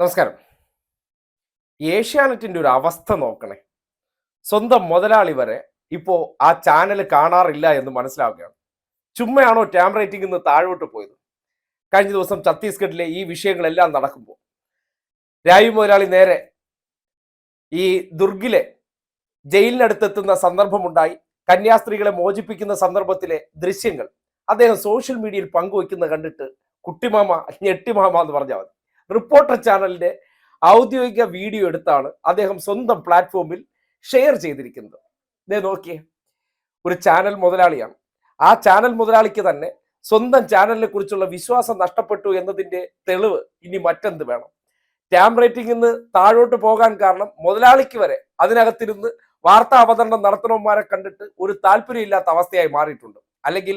നമസ്കാരം. ഏഷ്യാനെറ്റിന്റെ ഒരു അവസ്ഥ നോക്കണേ. സ്വന്തം മുതലാളി വരെ ഇപ്പോ ആ ചാനൽ കാണാറില്ല എന്ന് മനസ്സിലാവുകയാണ്. ചുമ്മയാണോ ടാം റേറ്റിംഗ് ഇന്ന് താഴോട്ട് പോയത്? കഴിഞ്ഞ ദിവസം ഛത്തീസ്ഗഡിലെ ഈ വിഷയങ്ങളെല്ലാം നടക്കുമ്പോൾ രായു മുതലാളി നേരെ ഈ ദുർഗിലെ ജയിലിനടുത്തെത്തുന്ന സന്ദർഭമുണ്ടായി. കന്യാസ്ത്രീകളെ മോചിപ്പിക്കുന്ന സന്ദർഭത്തിലെ ദൃശ്യങ്ങൾ അദ്ദേഹം സോഷ്യൽ മീഡിയയിൽ പങ്കുവെക്കുന്ന കണ്ടിട്ട് കുട്ടിമാമ ഞെട്ടിമാമ എന്ന് പറഞ്ഞാൽ മതി. റിപ്പോർട്ടർ ചാനലിന്റെ ഔദ്യോഗിക വീഡിയോ എടുത്താണ് അദ്ദേഹം സ്വന്തം പ്ലാറ്റ്ഫോമിൽ ഷെയർ ചെയ്തിരിക്കുന്നത്. ദേ നോക്കിയേ ഒരു ചാനൽ മുതലാളിയാണ്. ആ ചാനൽ മുതലാളിക്ക് തന്നെ സ്വന്തം ചാനലിനെ കുറിച്ചുള്ള വിശ്വാസം നഷ്ടപ്പെട്ടു എന്നതിന്റെ തെളിവ് ഇനി മറ്റെന്ത് വേണം? ടാം റേറ്റിംഗ് ഇന്ന് താഴോട്ട് പോകാൻ കാരണം മുതലാളിക്ക് വരെ അതിനകത്തിരുന്ന് വാർത്താ അവതരണം നടത്തണവന്മാരെ കണ്ടിട്ട് ഒരു താല്പര്യമില്ലാത്ത അവസ്ഥയായി മാറിയിട്ടുണ്ട്. അല്ലെങ്കിൽ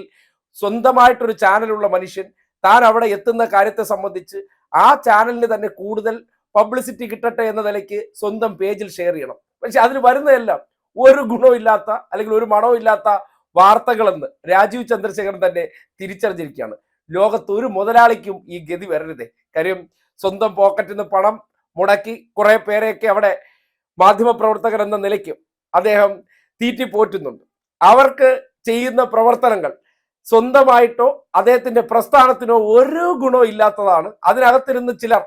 സ്വന്തമായിട്ടൊരു ചാനലുള്ള മനുഷ്യൻ താൻ അവിടെ എത്തുന്ന കാര്യത്തെ സംബന്ധിച്ച് ആ ചാനലിന് തന്നെ കൂടുതൽ പബ്ലിസിറ്റി കിട്ടട്ടെ എന്ന നിലയ്ക്ക് സ്വന്തം പേജിൽ ഷെയർ ചെയ്യണം. പക്ഷെ അതിന് വരുന്നതെല്ലാം ഒരു ഗുണമില്ലാത്ത അല്ലെങ്കിൽ ഒരു മണവും ഇല്ലാത്ത വാർത്തകളെന്ന് രാജീവ് ചന്ദ്രശേഖരൻ തന്നെ തിരിച്ചറിഞ്ഞിരിക്കുകയാണ്. ലോകത്ത് ഒരു മുതലാളിക്കും ഈ ഗതി വരരുതേ. കാര്യം സ്വന്തം പോക്കറ്റിൽ നിന്ന് പണം മുടക്കി കുറെ പേരെയൊക്കെ അവിടെ മാധ്യമപ്രവർത്തകർ എന്ന നിലയ്ക്ക് അദ്ദേഹം തീറ്റിപ്പോറ്റുന്നുണ്ട്. അവർക്ക് ചെയ്യുന്ന പ്രവർത്തനങ്ങൾ സ്വന്തമായിട്ടോ അദ്ദേഹത്തിന്റെ പ്രസ്ഥാനത്തിനോ ഒരു ഗുണവും ഇല്ലാത്തതാണ്. അതിനകത്തിരുന്ന് ചിലർ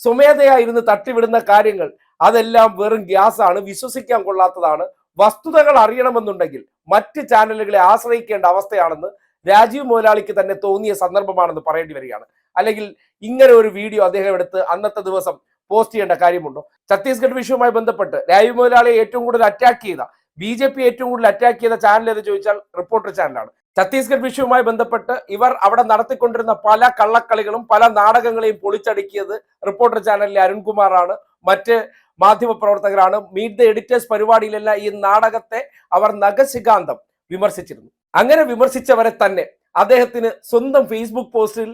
സ്വമേധയായിരുന്ന് തട്ടിവിടുന്ന കാര്യങ്ങൾ അതെല്ലാം വെറും ഗ്യാസ് ആണ് വിശ്വസിക്കാൻ കൊള്ളാത്തതാണ്. വസ്തുതകൾ അറിയണമെന്നുണ്ടെങ്കിൽ മറ്റ് ചാനലുകളെ ആശ്രയിക്കേണ്ട അവസ്ഥയാണെന്ന് രാജീവ് മുതലാളിക്ക് തന്നെ തോന്നിയ സന്ദർഭമാണെന്ന് പറയേണ്ടി വരികയാണ്. അല്ലെങ്കിൽ ഇങ്ങനെ ഒരു വീഡിയോ അദ്ദേഹം എടുത്ത് അന്നത്തെ ദിവസം പോസ്റ്റ് ചെയ്യേണ്ട കാര്യമുണ്ടോ? ഛത്തീസ്ഗഡ് വിഷയവുമായി ബന്ധപ്പെട്ട് രാജീവ് മുതലാളിയെ ഏറ്റവും കൂടുതൽ അറ്റാക്ക് ചെയ്ത ബി ഏറ്റവും കൂടുതൽ അറ്റാക്ക് ചെയ്ത ചാനൽ എന്ന് ചോദിച്ചാൽ റിപ്പോർട്ടർ ചാനലാണ് ഛത്തീസ്ഗഡ് വിഷയവുമായി ബന്ധപ്പെട്ട് ഇവർ അവിടെ നടത്തിക്കൊണ്ടിരുന്ന പല കള്ളക്കളികളും പല നാടകങ്ങളെയും പൊളിച്ചടുക്കിയത് റിപ്പോർട്ടർ ചാനലിലെ അരുൺകുമാറാണ്. മറ്റ് മാധ്യമ പ്രവർത്തകരാണ് മീറ്റ് ദ എഡിറ്റേഴ്സ് പരിപാടിയിലെല്ലാം ഈ നാടകത്തെ അവർ നഖശികാന്തം വിമർശിച്ചിരുന്നു. അങ്ങനെ വിമർശിച്ചവരെ തന്നെ അദ്ദേഹത്തിന് സ്വന്തം ഫേസ്ബുക്ക് പോസ്റ്റിൽ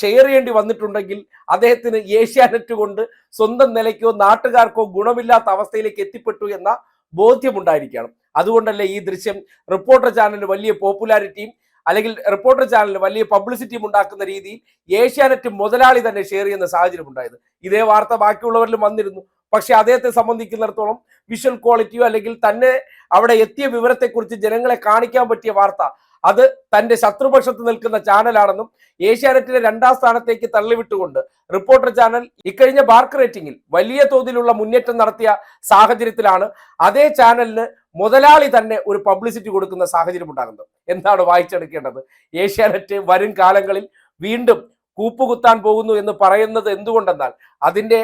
ഷെയർ ചെയ്യേണ്ടി വന്നിട്ടുണ്ടെങ്കിൽ അദ്ദേഹത്തിന് ഏഷ്യാനെറ്റ് കൊണ്ട് സ്വന്തം നിലയ്ക്കോ നാട്ടുകാർക്കോ ഗുണമില്ലാത്ത അവസ്ഥയിലേക്ക് എത്തിപ്പെട്ടു എന്ന ബോധ്യമുണ്ടായിരിക്കണം. അതുകൊണ്ടല്ലേ ഈ ദൃശ്യം റിപ്പോർട്ടർ ചാനലിന് വലിയ പോപ്പുലാരിറ്റിയും അല്ലെങ്കിൽ റിപ്പോർട്ടർ ചാനലിന് വലിയ പബ്ലിസിറ്റിയും ഉണ്ടാക്കുന്ന രീതിയിൽ ഏഷ്യാനെറ്റ് മുതലാളി തന്നെ ഷെയർ ചെയ്യുന്ന സാഹചര്യം ഉണ്ടായത്. ഇതേ വാർത്ത ബാക്കിയുള്ളവരിലും വന്നിരുന്നു. പക്ഷെ അദ്ദേഹത്തെ സംബന്ധിക്കുന്നിടത്തോളം വിഷ്വൽ ക്വാളിറ്റിയോ അല്ലെങ്കിൽ തന്നെ അവിടെ എത്തിയ വിവരത്തെക്കുറിച്ച് ജനങ്ങളെ കാണിക്കാൻ പറ്റിയ വാർത്ത അത് തന്റെ ശത്രുപക്ഷത്ത് നിൽക്കുന്ന ചാനലാണെന്നും ഏഷ്യാനെറ്റിലെ രണ്ടാം സ്ഥാനത്തേക്ക് തള്ളിവിട്ടുകൊണ്ട് റിപ്പോർട്ടർ ചാനൽ ഇക്കഴിഞ്ഞ ബാർക്ക് റേറ്റിംഗിൽ വലിയ തോതിലുള്ള മുന്നേറ്റം നടത്തിയ സാഹചര്യത്തിലാണ് അതേ ചാനലിന് മുതലാളി തന്നെ ഒരു പബ്ലിസിറ്റി കൊടുക്കുന്ന സാഹചര്യം ഉണ്ടാകുന്നത് എന്താണ് വായിച്ചെടുക്കേണ്ടത്? ഏഷ്യാനെറ്റ് വരും കാലങ്ങളിൽ വീണ്ടും കൂപ്പുകുത്താൻ പോകുന്നു എന്ന് പറയുന്നത് എന്തുകൊണ്ടെന്നാൽ അതിന്റെ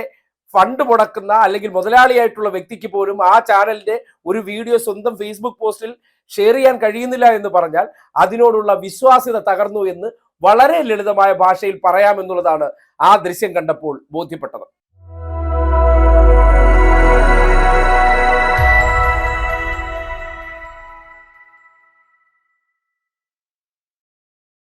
ഫണ്ട് മുടക്കുന്ന അല്ലെങ്കിൽ മുതലാളിയായിട്ടുള്ള വ്യക്തിക്ക് പോലും ആ ചാനലിന്റെ ഒരു വീഡിയോ സ്വന്തം ഫേസ്ബുക്ക് പോസ്റ്റിൽ ഷെയർ ചെയ്യാൻ കഴിയുന്നില്ല എന്ന് പറഞ്ഞാൽ അതിനോടുള്ള വിശ്വാസ്യത തകർന്നു എന്ന് വളരെ ലളിതമായ ഭാഷയിൽ പറയാമെന്നുള്ളതാണ് ആ ദൃശ്യം കണ്ടപ്പോൾ ബോധ്യപ്പെട്ടത്.